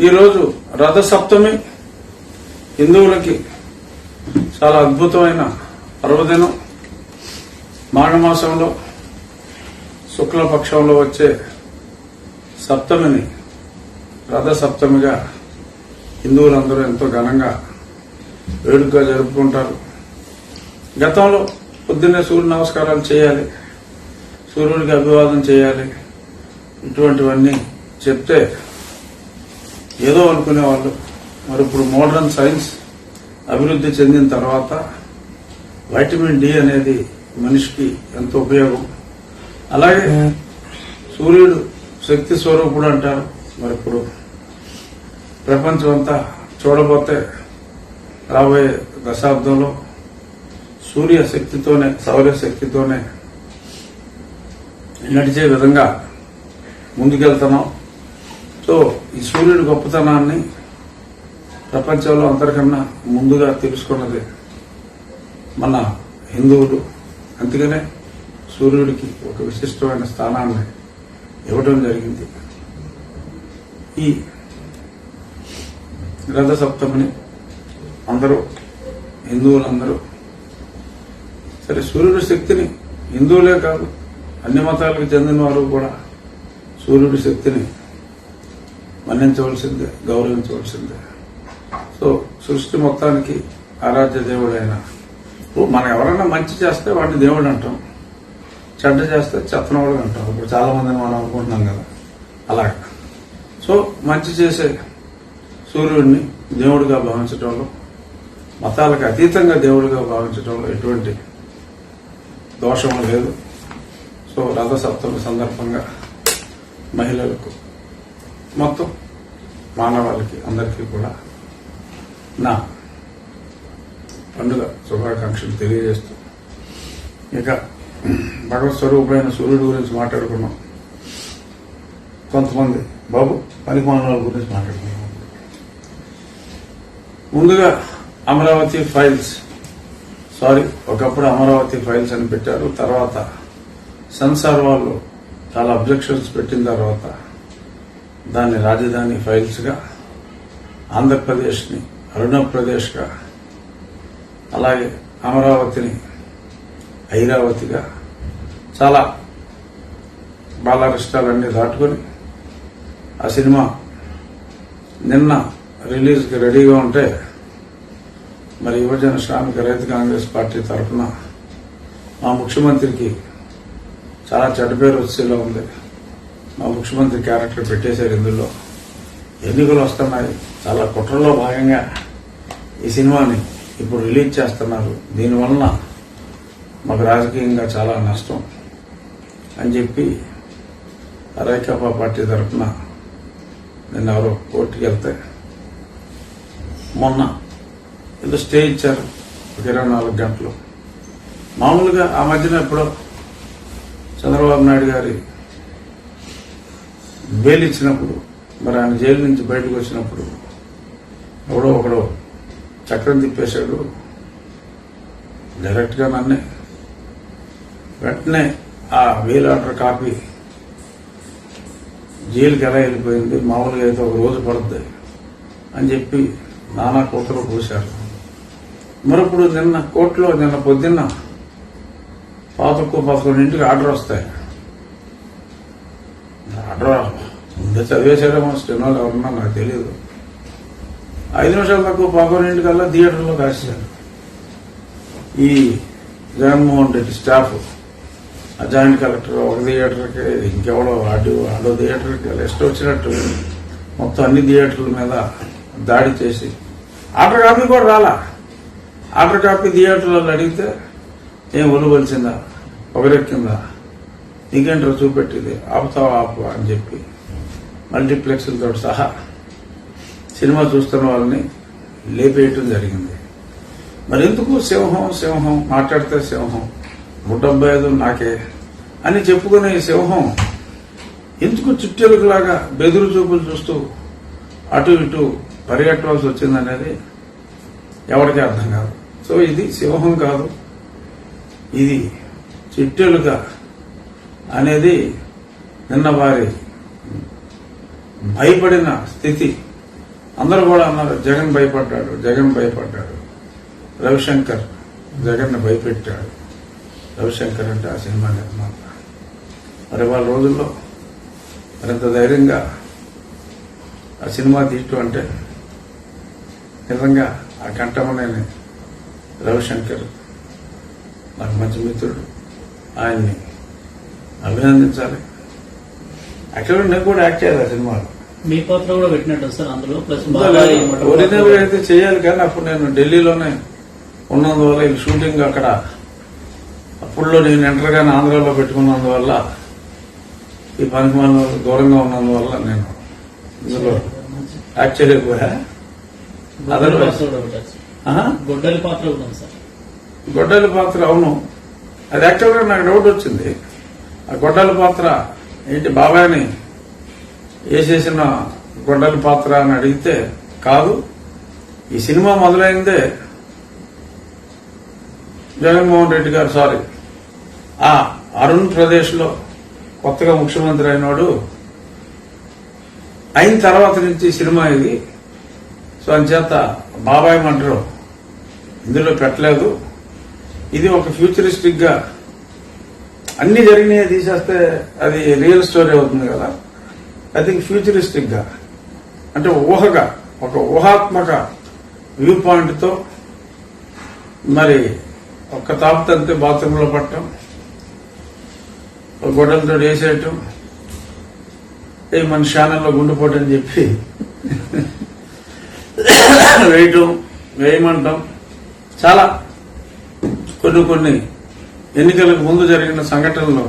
ఈరోజు రథసప్తమి. హిందువులకి చాలా అద్భుతమైన పర్వదినం. మాఘమాసంలో శుక్లపక్షంలో వచ్చే సప్తమిని రథసప్తమిగా హిందువులందరూ ఎంతో ఘనంగా వేడుకగా జరుపుకుంటారు. గతంలో పొద్దున్నే సూర్య నమస్కారాలు చేయాలి సూర్యుడికి అభివాదం చేయాలి ఇటువంటివన్నీ చెప్తే ఏదో అనుకునేవాళ్ళు. మరి ఇప్పుడు మోడర్న్ సైన్స్ అభివృద్ధి చెందిన తర్వాత వైటమిన్ డి అనేది మనిషికి ఎంతో ఉపయోగం. అలాగే సూర్యుడు శక్తి స్వరూపుడు అంటారు. మరి ఇప్పుడు ప్రపంచం అంతా చూడబోతే రాబోయే దశాబ్దంలో సూర్య శక్తితోనే సౌర శక్తితోనే నడిచే విధంగా ముందుకెళ్తున్నాం. సో ఈ సూర్యుడి గొప్పతనాన్ని ప్రపంచంలో అందరికన్నా ముందుగా తెలుసుకున్నది మన హిందువులు. అందుకనే సూర్యుడికి ఒక విశిష్టమైన స్థానాన్ని ఇవ్వడం జరిగింది. ఈ రథ సప్తమిని అందరూ హిందువులందరూ సరే సూర్యుడి శక్తిని హిందువులే కాదు అన్ని మతాలకు చెందిన వారు కూడా సూర్యుడి శక్తిని మన్నించవలసిందే గౌరవించవలసిందే. సో సృష్టి మొత్తానికి ఆరాధ్య దేవుడైన మనం ఎవరైనా మంచి చేస్తే వాడిని దేవుడు అంటాం. చెడ్డ చేస్తే చెత్తనవాడు అంటాం. ఇప్పుడు చాలా మందిని మనం అనుకుంటున్నాం కదా. అలా సో మంచి చేసే సూర్యుడిని దేవుడిగా భావించడంలో మతాలకు అతీతంగా దేవుడిగా భావించడంలో ఎటువంటి దోషం లేదు. సో రథసప్తమి సందర్భంగా మహిళలకు మొత్తం మానవాళికి అందరికీ కూడా నా పండుగ శుభాకాంక్షలు తెలియజేస్తూ ఇక భగవత్ స్వరూపుడైన సూర్యుడు గురించి మాట్లాడుకున్నాం. కొంతమంది బాబు పని మానవాళ్ళ గురించి మాట్లాడుకున్నాం. ముందుగా అమరావతి ఫైల్స్. సారీ ఒకప్పుడు అమరావతి ఫైల్స్ అని పెట్టారు తర్వాత సెన్సార్ వాళ్ళు చాలా అబ్జెక్షన్స్ పెట్టిన తర్వాత దాన్ని రాజధాని ఫైల్స్గా ఆంధ్రప్రదేశ్ని అరుణప్రదేశ్గా అలాగే అమరావతిని ఐరావతిగా చాలా బాలారిష్టాలన్నీ దాటుకొని ఆ సినిమా నిన్న రిలీజ్కి రెడీగా ఉంటే మరి యువజన శ్రామిక రైతు కాంగ్రెస్ పార్టీ తరఫున మా ముఖ్యమంత్రికి చాలా చెడ్డ పేరు వచ్చేలా ఉంది. ముఖ్యమంత్రి క్యారెక్టర్ పెట్టేశారు ఇందులో. ఎన్నికలు వస్తున్నాయి. చాలా కుట్రలో భాగంగా ఈ సినిమాని ఇప్పుడు రిలీజ్ చేస్తున్నారు. దీనివలన మాకు రాజకీయంగా చాలా నష్టం అని చెప్పి రైకాపా పార్టీ తరఫున నిన్న ఎవరో కోర్టుకి వెళ్తే మొన్న ఏదో స్టే ఇచ్చారు. ఒక ఇరవై నాలుగు గంటలు. మామూలుగా ఆ మధ్యన ఎప్పుడో చంద్రబాబు నాయుడు గారి బెయిల్ ఇచ్చినప్పుడు మరి ఆయన జైలు నుంచి బయటకు వచ్చినప్పుడు ఎవడో ఒకడో చక్రం తిప్పేశాడు. డైరెక్ట్గా నన్నే వెంటనే ఆ బెయిల్ ఆర్డర్ కాపీ జైలుకి ఎలా వెళ్ళిపోయింది మామూలుగా అయితే ఒక రోజు పడుతుంది అని చెప్పి నానా కూతురు పూశారు మరప్పుడు నిన్న కోర్టులో నిన్న పొద్దున్న పాతకు పదకొండింటికి ఆర్డర్ వస్తాయి. ఆర్డర్ ఉండే చదివేశారేమో స్టెనోలు ఎవరన్నా నాకు తెలియదు ఐదు నిమిషాలు తక్కువ కల్లా థియేటర్లో కాశారు ఈ జగన్మోహన్ రెడ్డి స్టాఫ్ ఆ జాయింట్ కలెక్టర్ ఒక థియేటర్కి ఇంకెవడో అటు ఆడో థియేటర్కి లిస్ట్ వచ్చినట్టు మొత్తం అన్ని థియేటర్ల మీద దాడి చేసి ఆర్డర్ కాపీ కూడా రాలా. ఆర్డర్ కాపీ థియేటర్లో అడిగితే ఏం ఒలువలిసిందా పొగరెక్కిందా? ఇంకేంటో చూపెట్టింది? ఆపుతావా ఆపు అని చెప్పి మల్టీప్లెక్స్లతో సహా సినిమా చూస్తున్న వాళ్ళని లేపేయటం జరిగింది. మరి ఎందుకు సింహం సింహం మాట్లాడితే సింహం నూట డెబ్బై ఐదు నాకే అని చెప్పుకునే ఈ సింహం ఎందుకు చుట్టెలుగులాగా బెదురు చూపులు చూస్తూ అటు ఇటు పరిగెట్టవలసి వచ్చిందనేది ఎవరికీ అర్థం కాదు. సో ఇది సింహం కాదు. ఇది చిట్టెలుగా అనేది నిన్న వారి భయపడిన స్థితి. అందరూ కూడా అన్నారు జగన్ భయపడ్డాడు జగన్ భయపడ్డాడు. రవిశంకర్ జగన్ భయపెట్టాడు. రవిశంకర్ అంటే ఆ సినిమా నిర్మాత. మరి వాళ్ళ రోజుల్లో మరింత ధైర్యంగా ఆ సినిమా తీయటం అంటే నిజంగా ఆ కంఠమనేని రవిశంకర్ నాకు మంచి మిత్రుడు. ఆయన్ని అభినందించాలి. యాక్చువల్గా నేను కూడా యాక్ట్ చేయాలి ఆ సినిమాలో. మీ పాత్ర కూడా పెట్టినట్టు సార్ అందులో ప్లస్ ఒరిజినల్ అయితే చేయాలి కానీ అప్పుడు నేను ఢిల్లీలోనే ఉన్నందువల్ల ఈ షూటింగ్ అక్కడ అప్పుడులో నేను ఎంటర్గానే ఆంధ్రాలో పెట్టుకున్నందువల్ల ఈ పనికి మనం దూరంగా ఉన్నందువల్ల నేను ఇందులో యాక్ట్ చేయలేకపోయా గొడ్డలి పాత్ర గొడ్డలి పాత్ర అవును. అది యాక్చువల్గా నాకు డౌట్ వచ్చింది. ఆ గొడ్డలి పాత్ర ఏంటి బాబాయ్ని వేసేసిన గొడ్డలి పాత్ర అని అడిగితే కాదు ఈ సినిమా మొదలైందే జగన్మోహన్ రెడ్డి గారు సారీ. ఆ అరుణ్ ప్రదేశ్లో కొత్తగా ముఖ్యమంత్రి అయినాడు అయిన తర్వాత నుంచి సినిమా ఇది. సో అంచేత బాబాయ్ మంటరు ఇందులో పెట్టలేదు. ఇది ఒక ఫ్యూచరిస్టిక్గా అన్ని జరిగినాయి తీసేస్తే అది రియల్ స్టోరీ అవుతుంది కదా. ఐ థింక్ ఫ్యూచరిస్టిక్గా అంటే ఊహగా ఒక ఊహాత్మక వ్యూ పాయింట్తో మరి ఒక్క తాపుతంతే బాత్రూమ్ బాత్రూంలో పట్టడం ఒక గొడ్డలతో వేసేయటం ఏ మన ఛానల్లో గుండెపోటు అని చెప్పి వేయటం వేయమంటాం. చాలా కొన్ని కొన్ని ఎన్నికలకు ముందు జరిగిన సంఘటనలు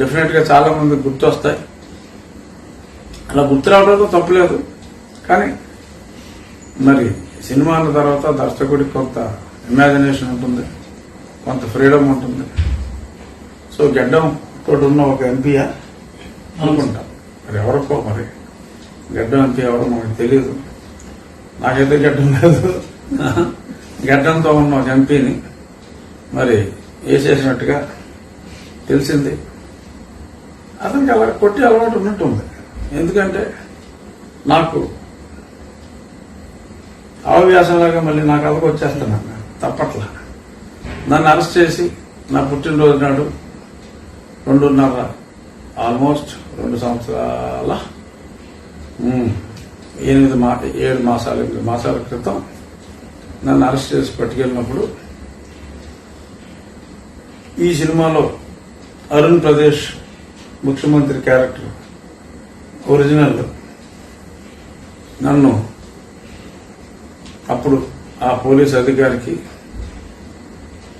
డెఫినెట్గా చాలామంది గుర్తొస్తాయి. అలా గుర్తు రావడంతో తప్పలేదు కానీ మరి సినిమా అన్న తర్వాత దర్శకుడికి కొంత ఇమాజినేషన్ ఉంటుంది కొంత ఫ్రీడమ్ ఉంటుంది. సో గడ్డం తోటి ఉన్న ఒక ఎంపీయా అనుకుంటా. మరి ఎవరికో మరి గడ్డం ఎంపీ ఎవరో మనకు తెలియదు నాకైతే గడ్డం లేదు. గడ్డంతో ఉన్న ఒక ఎంపీని మరి వేసేసినట్టుగా తెలిసింది. అతనికి అలా కొట్టి అలవాటు ఉన్నట్టుంది. ఎందుకంటే నాకు అవవ్యాసంలాగా మళ్ళీ నాకు అలవాటు వచ్చేస్తున్నాను తప్పట్లా. నన్ను అరెస్ట్ చేసి నా పుట్టినరోజు నాడు రెండున్నర ఆల్మోస్ట్ రెండు సంవత్సరాల ఎనిమిది మా ఏడు మాసాల ఎనిమిది మాసాల క్రితం నన్ను అరెస్ట్ చేసి పట్టుకెళ్ళినప్పుడు ఈ సినిమాలో అరుణ్ ప్రదేశ్ ముఖ్యమంత్రి క్యారెక్టర్ ఒరిజినల్. నన్ను అప్పుడు ఆ పోలీస్ అధికారికి